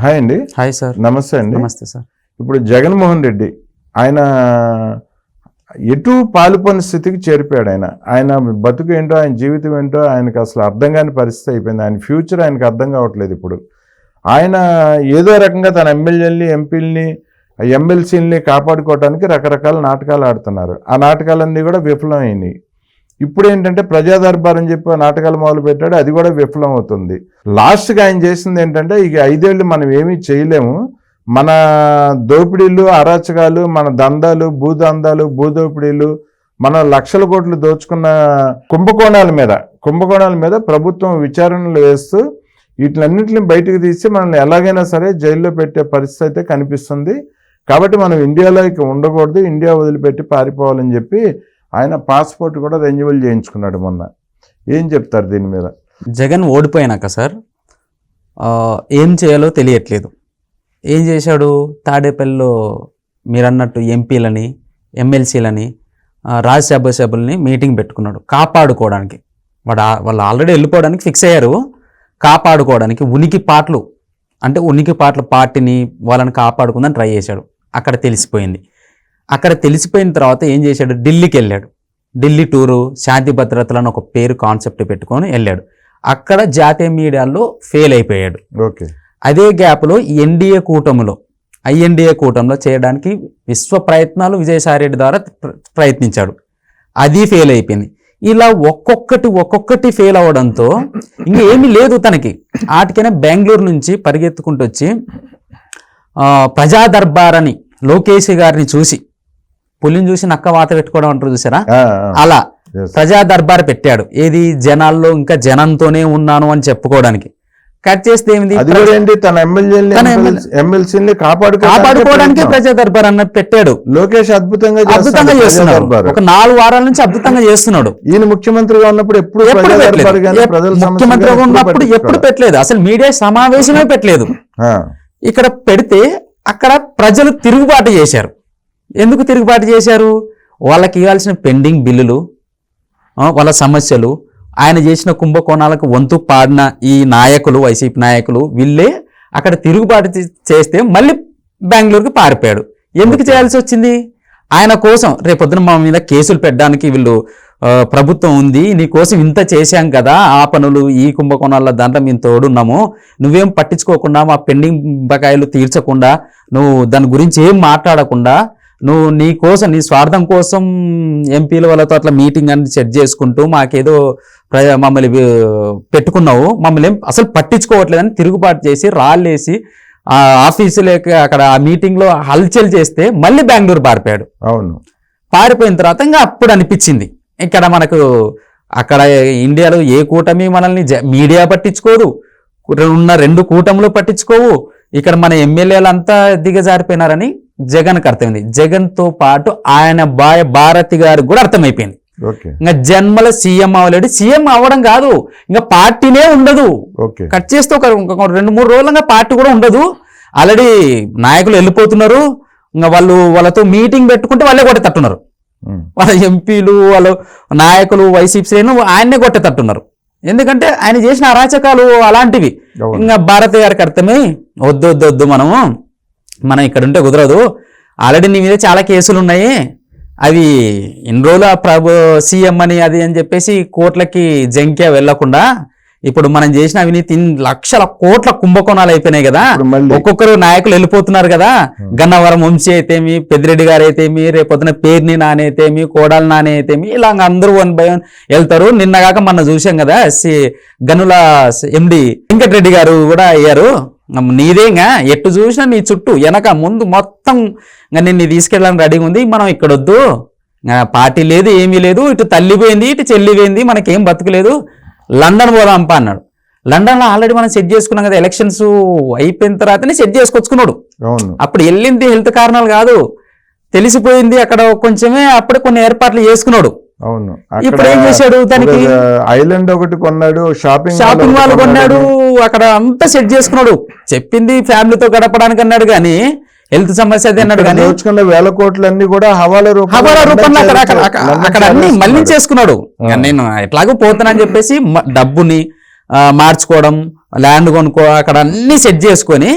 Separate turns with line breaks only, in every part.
Hi అండి.
Hi sir.
నమస్తే అండి.
నమస్తే సార్.
ఇప్పుడు జగన్మోహన్ రెడ్డి ఆయన ఎటు పాలుపని స్థితికి చేరిపోయాడు ఆయన. ఆయన బతుకు ఏంటో ఆయన జీవితం ఏంటో ఆయనకు అసలు అర్థం కాని పరిస్థితి అయిపోయింది. ఆయన ఫ్యూచర్ ఆయనకు అర్థం కావట్లేదు ఇప్పుడు. ఆయన ఏదో రకంగా తన ఎమ్మెల్యేలని ఎంపీలని ఎమ్మెల్సీలని కాపాడుకోవడానికి రకరకాల నాటకాలు ఆడుతున్నారు. ఆ నాటకాలన్నీ కూడా విఫలమైనాయి ఇప్పుడు ఏంటంటే ప్రజాదర్బార్ అని చెప్పి నాటకాలు మొదలు పెట్టాడు అది కూడా విఫలం అవుతుంది లాస్ట్గా ఆయన చేసింది ఏంటంటే ఇక ఐదేళ్ళు మనం ఏమీ చేయలేము. మన దోపిడీలు అరాచకాలు మన దందాలు భూదందాలు భూదోపిడీలు మన లక్షల కోట్లు దోచుకున్న కుంభకోణాల మీద కుంభకోణాల మీద ప్రభుత్వం విచారణలు వేస్తూ వీటిలన్నింటిని బయటకు తీసి మనల్ని ఎలాగైనా సరే జైల్లో పెట్టే పరిస్థితి అయితే కనిపిస్తుంది. కాబట్టి మనం ఇండియాలో ఇక ఉండకూడదు ఇండియా వదిలిపెట్టి పారిపోవాలని చెప్పి ఆయన పాస్పోర్ట్ కూడా రెన్యువల్ చేయించుకున్నాడు మొన్న. ఏం చెప్తారు దీని మీద?
జగన్ ఓడిపోయినాక సార్ ఏం చేయాలో తెలియట్లేదు. ఏం చేశాడు? తాడేపల్లిలో మీరన్నట్టు ఎంపీలని ఎమ్మెల్సీలని రాజ్యసభ సభ్యులని మీటింగ్ పెట్టుకున్నాడు. కాపాడుకోవడానికి. వాడు వాళ్ళు ఆల్రెడీ వెళ్ళిపోవడానికి ఫిక్స్ అయ్యారు. కాపాడుకోవడానికి ఉనికి పాటలు అంటే ఉనికి పాటల పార్టీని వాళ్ళని కాపాడుకుందని ట్రై చేశాడు. అక్కడ తెలిసిపోయింది. అక్కడ తెలిసిపోయిన తర్వాత ఏం చేశాడు? ఢిల్లీకి వెళ్ళాడు ఢిల్లీ టూరు శాంతి భద్రతలను ఒక పేరు కాన్సెప్ట్ పెట్టుకొని వెళ్ళాడు. అక్కడ జాతీయ మీడియాలో ఫెయిల్ అయిపోయాడు.
ఓకే.
అదే గ్యాప్లో ఎన్డీఏ కూటమిలో ఐఎన్డీఏ కూటమిలో చేయడానికి విశ్వ ప్రయత్నాలు విజయసాయిరెడ్డి ద్వారా ప్ర- ప్రయత్నించాడు. అది ఫెయిల్ అయిపోయింది. ఇలా ఒక్కొక్కటి ఒక్కొక్కటి ఫెయిల్ అవ్వడంతో ఇంక ఏమీ లేదు తనకి. ఆటికైనా బెంగళూరు నుంచి పరిగెత్తుకుంటూ వచ్చి ప్రజా దర్బార్ అని లోకేష్ గారిని చూసి పులిని చూసి నక్క వాత పెట్టుకోవడం అంటారు చూసారా? అలా. ప్రజా దర్బార్ పెట్టాడు. ఏది జనాల్లో ఇంకా జనంతోనే ఉన్నాను అని చెప్పుకోవడానికి. కట్ చేస్తే
ఏంటి? తన ఎమ్మెల్సీని కాపాడుకోవడానికి.
ప్రజా దర్బార్ అన్నట్టు పెట్టాడు.
లోకేష్ అద్భుతంగా
అద్భుతంగా చేస్తున్నాడు. ఒక నాలుగు వారాల నుంచి అద్భుతంగా చేస్తున్నాడు.
ఈయన ముఖ్యమంత్రిగా ఉన్నప్పుడు ఎప్పుడు
ముఖ్యమంత్రిగా ఉన్నప్పుడు ఎప్పుడు. పెట్టలేదు. అసలు మీడియా సమావేశమే పెట్టలేదు. ఇక్కడ పెడితే అక్కడ ప్రజలు తిరుగుబాటు చేశారు. ఎందుకు తిరుగుబాటు చేశారు? వాళ్ళకి ఇవ్వాల్సిన పెండింగ్ బిల్లులు వాళ్ళ సమస్యలు ఆయన చేసిన కుంభకోణాలకు వంతు పాడిన ఈ నాయకులు వైసీపీ నాయకులు వీళ్ళే అక్కడ తిరుగుబాటు చే- చేస్తే మళ్ళీ బెంగళూరుకి పారిపోయాడు. ఎందుకు చేయాల్సి వచ్చింది? ఆయన కోసం రేపొద్దున మా మీద కేసులు పెట్టడానికి వీళ్ళు ప్రభుత్వం ఉంది. నీ కోసం ఇంత చేశాం కదా. ఆ పనులు ఈ కుంభకోణాల దాంట్లో మేము తోడున్నాము. నువ్వేం పట్టించుకోకుండా మా పెండింగ్ బకాయిలు తీర్చకుండా నువ్వు దాని గురించి ఏం మాట్లాడకుండా నువ్వు నీ కోసం నీ స్వార్థం కోసం ఎంపీల వాళ్ళతో అట్లా మీటింగ్ అని సెట్ చేసుకుంటూ మాకేదో ప్రజ మమ్మల్ని పెట్టుకున్నావు. మమ్మల్ని అసలు పట్టించుకోవట్లేదని తిరుగుబాటు చేసి రాళ్ళేసి ఆ ఆఫీసులోకి అక్కడ ఆ మీటింగ్లో హల్చల్ చేస్తే మళ్ళీ బెంగళూరు పారిపోయాడు.
అవును.
పారిపోయిన తర్వాత ఇంకా అప్పుడు అనిపించింది. ఇక్కడ మనకు అక్కడ ఇండియాలో ఏ కూటమి మనల్ని జ- మీడియా పట్టించుకోదు. ఉన్న రెండు కూటములు పట్టించుకోవు. ఇక్కడ మన ఎమ్మెల్యేలు అంతా దిగజారిపోయినారని జగన్కి అర్థమైంది. జగన్తో పాటు ఆయన బాయ భారతి గారికి కూడా అర్థమైపోయింది. ఇంకా జన్మల సీఎం అవ్వలేడు. సీఎం అవ్వడం కాదు. ఇంకా పార్టీనే ఉండదు. కట్ చేస్తే ఒక రెండు మూడు రోజులుగా పార్టీ కూడా ఉండదు. ఆల్రెడీ నాయకులు వెళ్ళిపోతున్నారు. ఇంకా వాళ్ళు వాళ్ళతో మీటింగ్ పెట్టుకుంటే వాళ్ళే కొట్టేటట్టున్నారు. వాళ్ళ ఎంపీలు వాళ్ళు నాయకులు వైసీపీ శ్రేణులు ఆయన్నే కొట్టేటట్టున్నారు. ఎందుకంటే ఆయన చేసిన అరాచకాలు అలాంటివి. ఇంకా భారతి గారికి అర్థమే వద్దు వద్దు వద్దు మనము. మనం ఇక్కడ ఉంటే కుదరదు. ఆల్రెడీ నీ మీద చాలా కేసులు ఉన్నాయి. అవి ఇన్ని రోజులు ప్రభు సీఎం అని అది అని చెప్పేసి కోట్లకి జంక్యా వెళ్ళకుండా ఇప్పుడు మనం చేసిన అవినీతి లక్షల కోట్ల కుంభకోణాలు అయిపోయినాయి కదా. ఒక్కొక్కరు నాయకులు వెళ్ళిపోతున్నారు కదా. గన్నవరం వంశీ అయితేమి పెద్దిరెడ్డి గారు అయితేమి రేపొద్దున పేర్ని నాని అయితేమి కోడాల నాని అయితేమి ఇలా అందరూ వన్ బై వన్ వెళ్తారు. నిన్నగాక మొన్న చూసాం కదా సి గనుల ఎండి వెంకటరెడ్డి గారు కూడా అయ్యారు. నీదేగా? ఎట్టు చూసినా నీ చుట్టూ. వెనక ముందు మొత్తం ఇంకా నిన్ను తీసుకెళ్ళడానికి రెడీగా ఉంది. మనం ఇక్కడ వద్దు ఇంకా పార్టీ లేదు ఏమీ లేదు. ఇటు తల్లి పోయింది ఇటు చెల్లి పోయింది మనకేం బతుకులేదు. లండన్ పోదాంపా అన్నాడు. లండన్లో ఆల్రెడీ మనం సెట్ చేసుకున్నాం కదా ఎలక్షన్స్ అయిపోయిన తర్వాతనే సెట్ చేసుకొచ్చుకున్నాడు. అప్పుడు వెళ్ళింది హెల్త్ కారణాలు కాదు. తెలిసిపోయింది అక్కడ కొంచెమే అప్పుడే కొన్ని ఏర్పాట్లు చేసుకున్నాడు.
అవును.
ఇప్పుడు ఏం చేశాడు దానికి
ఐలాండ్ ఒకటి కొన్నాడు షాపింగ్
షాపింగ్ మాల్ కొన్నాడు. అక్కడ అంతా సెట్ చేసుకున్నాడు. చెప్పింది ఫ్యామిలీతో గడపడానికి అన్నాడు కానీ హెల్త్ సమస్య అది అన్నాడు కానీ
దోచుకున్న వేల కోట్లు అన్ని కూడా హవాలా
హవాలా రూపంలో అక్కడ అక్కడ అన్ని
చేరేస్తున్నాడు.
మళ్ళీ చేసుకున్నాడు. ఇంకా నేను ఎట్లాగో పోతానని చెప్పేసి డబ్బుని మార్చుకోవడం ల్యాండ్ కొనుక్కో అక్కడ అన్ని సెట్ చేసుకొని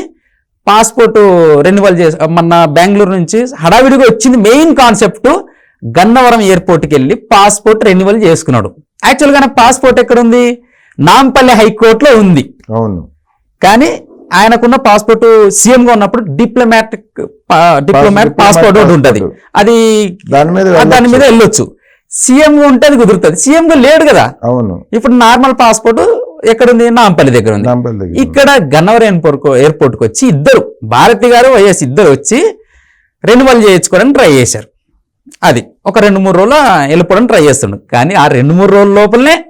పాస్పోర్ట్ రెన్యువల్ చేసి మన బెంగళూరు నుంచి హడావిడిగా వచ్చింది మెయిన్ కాన్సెప్ట్ గన్నవరం ఎయిర్పోర్ట్కి వెళ్ళి పాస్పోర్ట్ రెన్యువల్ చేసుకున్నాడు. యాక్చువల్గా నా పాస్పోర్ట్ ఎక్కడ ఉంది నాంపల్లి హైకోర్టులో ఉంది.
అవును.
కానీ ఆయనకున్న పాస్పోర్ట్ సీఎం గా ఉన్నప్పుడు డిప్లొమాటిక్ డిప్లొమాట్
Diplomat
పాస్పోర్ట్ ఒకటి ఉంటది. అది
దాని మీద
దాని మీద
వెళ్ళొచ్చు.
సీఎం గా ఉంటే అది కుదురుతుంది. సీఎం గా లేడు కదా.
అవును.
ఇప్పుడు నార్మల్ పాస్పోర్ట్ ఎక్కడ ఉంది నాంపల్లి దగ్గర ఉంది.
నాంపల్లి దగ్గర ఉంది.
ఇక్కడ గన్నవరం ఎయిర్పోర్ట్ ఎయిర్పోర్ట్కి వచ్చి ఇద్దరు భారతి గారు వైఎస్ ఇద్దరు వచ్చి రెన్యువల్ చేయించుకోవడానికి ట్రై చేశారు. అది. ఒక రెండు మూడు రోజులు వెళ్ళిపోవడం ట్రై చేస్తుండు. కానీ ఆ రెండు మూడు రోజుల లోపలనే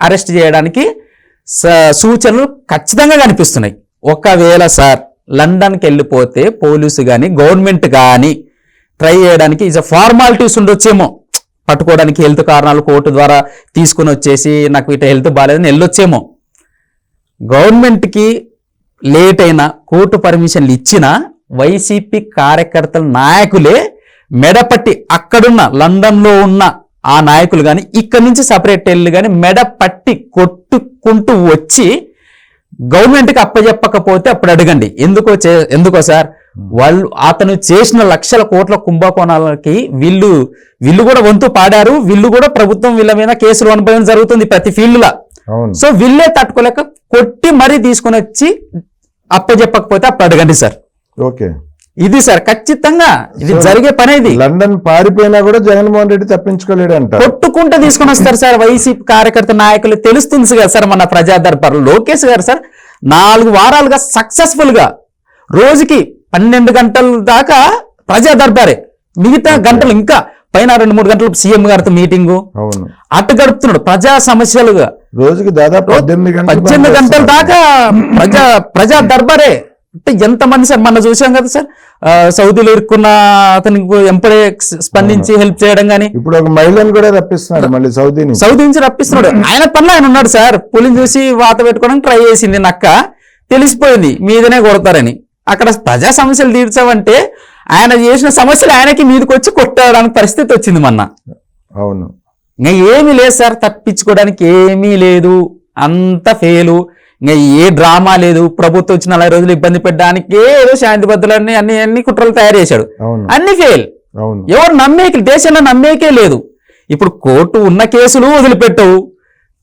అరెస్ట్ చేయడానికి స- సూచనలు ఖచ్చితంగా కనిపిస్తున్నాయి. ఒకవేళ సార్ లండన్కి వెళ్ళిపోతే పోలీసు కానీ గవర్నమెంట్ కానీ ట్రై చేయడానికి ఇస్ ఫార్మాలిటీస్ ఉండొచ్చేమో. పట్టుకోవడానికి హెల్త్ కారణాలు కోర్టు ద్వారా తీసుకుని వచ్చేసి నాకు ఇటు హెల్త్ బాగాలేదని వెళ్ళొచ్చేమో. గవర్నమెంట్కి లేట్ అయినా కోర్టు పర్మిషన్లు ఇచ్చినా వైసీపీ కార్యకర్తల నాయకులే మెడపట్టి అక్కడున్న లండన్లో ఉన్న ఆ నాయకులు కానీ ఇక్కడి నుంచి సపరేట్ వెళ్ళి కానీ మెడ పట్టి కొట్టుకుంటూ వచ్చి గవర్నమెంట్కి అప్పచెప్పకపోతే అప్పుడు అడగండి. ఎందుకో చే ఎందుకో సార్? వాళ్ళు అతను చేసిన లక్షల కోట్ల కుంభకోణాలకి వీళ్ళు వీళ్ళు కూడా వంతు పాడారు. వీళ్ళు కూడా ప్రభుత్వం వీళ్ళ మీద కేసులు అనుభవం జరుగుతుంది ప్రతి ఫీల్డ్లో. సో వీళ్ళే తట్టుకోలేక కొట్టి మరీ తీసుకొని వచ్చి అప్పచెప్పకపోతే అప్పుడు అడగండి సార్.
ఓకే.
ఇది సార్ ఖచ్చితంగా ఇది జరిగే పని ఇది
లండన్ పారిపోయినా కూడా జగన్మోహన్ రెడ్డి తప్పించుకోలేడు అంట
కొట్టుకుంటే తీసుకొని వస్తారు సార్ వైసీపీ కార్యకర్త నాయకులు. తెలుస్తుంది కదా సార్ మన ప్రజా దర్బార్. లోకేష్ గారు సార్ నాలుగు వారాలుగా సక్సెస్ఫుల్గా రోజుకి పన్నెండు గంటల దాకా ప్రజా దర్బారే. మిగతా గంటలు ఇంకా పైన రెండు మూడు గంటలు సీఎం గారితో మీటింగు.
అవును.
అటు గడుపుతున్నాడు ప్రజా సమస్యలుగా.
రోజుకి దాదాపు పద్దెనిమిది గంటలు.
దాకా ప్రజా ప్రజా దర్బారే. అంటే ఎంతమంది సార్? మన చూసాం కదా సార్. సౌదీలో ఇరుక్కున్న అతనికి ఎంపడే స్పందించి హెల్ప్ చేయడం కానీ
ఇప్పుడు ఒక మహిళను కూడా రప్పిస్తున్నాడు మళ్ళీ సౌదీ నుంచి.
సౌదీ నుంచి రప్పిస్తున్నాడు. ఆయన పనిలో ఆయన ఉన్నాడు సార్. పులిని చూసి వాత పెట్టుకోవడానికి ట్రై చేసింది నక్క. తెలిసిపోయింది మీదనే కొడతారని. అక్కడ ప్రజా సమస్యలు తీర్చావంటే ఆయన చేసిన సమస్యలు ఆయనకి మీదకి వచ్చి కొట్టడానికి పరిస్థితి వచ్చింది మొన్న.
అవును.
ఇంకా ఏమీ లేదు సార్ తప్పించుకోవడానికి ఏమీ లేదు. అంత ఫెయిలు. ఇంకా ఏ డ్రామా లేదు. ప్రభుత్వం వచ్చి నలభై రోజులు ఇబ్బంది పెట్టడానికి ఏదో శాంతి భద్రతలన్నీ అన్ని అన్ని కుట్రలు తయారు చేశాడు. అన్ని ఫెయిల్ ఎవరు నమ్మేకి దేశంలో నమ్మేకే లేదు. ఇప్పుడు కోర్టు ఉన్న కేసులు వదిలిపెట్టవు.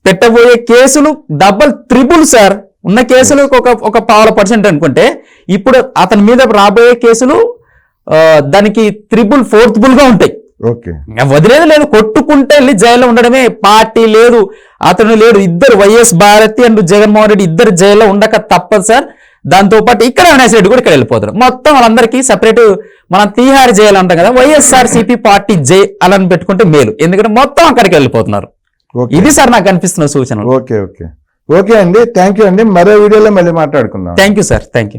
పెట్టబోయే కేసులు డబల్ త్రిబుల్ సార్ ఉన్న కేసులు ఒక ఒక పావుల పర్సెంట్ అనుకుంటే ఇప్పుడు అతని మీద రాబోయే కేసులు దానికి త్రిబుల్ ఫోర్త్ బుల్గా ఉంటాయి. వదిలేదు లేదు కొట్టుకుంటే వెళ్ళి జైల్లో ఉండడమే. పార్టీ లేదు అతను లేడు ఇద్దరు Y S Bharathi and Jaganmohan Reddy ఇద్దరు జైల్లో ఉండక తప్పదు సార్. దాంతో పాటు ఇక్కడ అవినాష్ రెడ్డి కూడా ఇక్కడ వెళ్ళిపోతారు. మొత్తం వాళ్ళందరికీ సపరేట్ మనం తీహార్ జైలు అంటాం కదా వైఎస్ఆర్ సిపి పార్టీ జై అలని పెట్టుకుంటే మేలు. ఎందుకంటే మొత్తం అక్కడికి వెళ్ళిపోతున్నారు.
ఓకే.
ఇది సార్ నాకు అనిపిస్తున్న సూచనలు.
Okay okay. ఓకే అండి థ్యాంక్ యూ అండి. మరో వీడియోలో మళ్ళీ మాట్లాడుకుందాం.
Thank you sir thank you